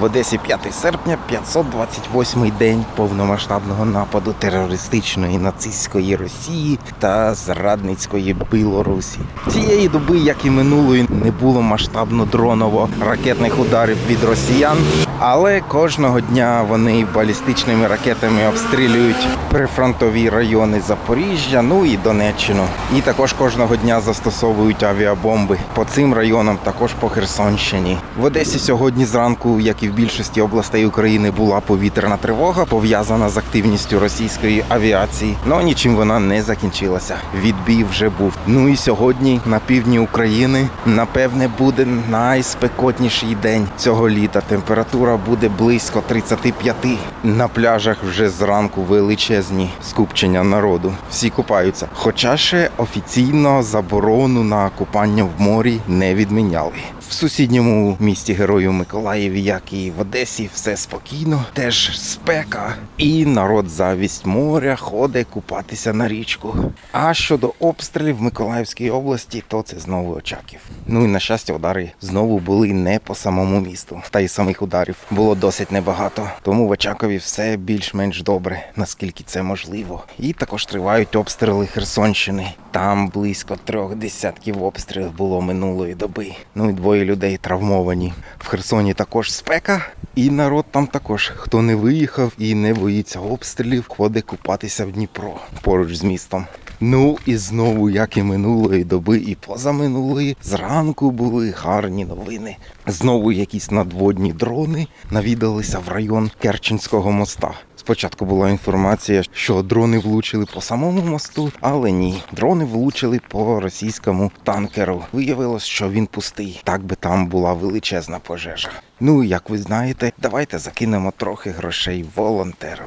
В Одесі 5 серпня 528-й день повномасштабного нападу терористичної нацистської Росії та зрадницької Білорусі. Цієї доби, як і минулої, не було масштабно дроново-ракетних ударів від росіян, але кожного дня вони балістичними ракетами обстрілюють прифронтові райони Запоріжжя, ну і Донеччину. І також кожного дня застосовують авіабомби по цим районам, також по Херсонщині. В Одесі сьогодні зранку, як і в більшості областей України, була повітряна тривога, пов'язана з активністю російської авіації. Ну нічим вона не закінчилася. Відбій вже був. Ну і сьогодні на півдні України напевне буде найспекотніший день цього літа. Температура буде близько 35. На пляжах вже зранку величезні скупчення народу. Всі купаються. Хоча ще офіційно заборону на купання в морі не відміняли. В сусідньому місті Герою Миколаєві, як і в Одесі, все спокійно, теж спека, і народ завість моря ходить купатися на річку. А щодо обстрілів в Миколаївській області, то це знову Очаків. Ну і на щастя, удари знову були не по самому місту. Та й самих ударів було досить небагато. Тому в Очакові все більш-менш добре, наскільки це можливо. І також тривають обстріли Херсонщини. Там близько трьох десятків обстрілів було минулої доби. Ну і двоє людей травмовані. Херсоні також спека, і народ там також. Хто не виїхав і не боїться обстрілів, ходить купатися в Дніпро поруч з містом. Ну і знову, як і минулої доби, і позаминулої, зранку були гарні новини. Знову якісь надводні дрони навідалися в район Керченського моста. Спочатку була інформація, що дрони влучили по самому мосту, але ні, дрони влучили по російському танкеру. Виявилось, що він пустий. Так би там була величезна пожежа. Ну, як ви знаєте, давайте закинемо трохи грошей волонтерам.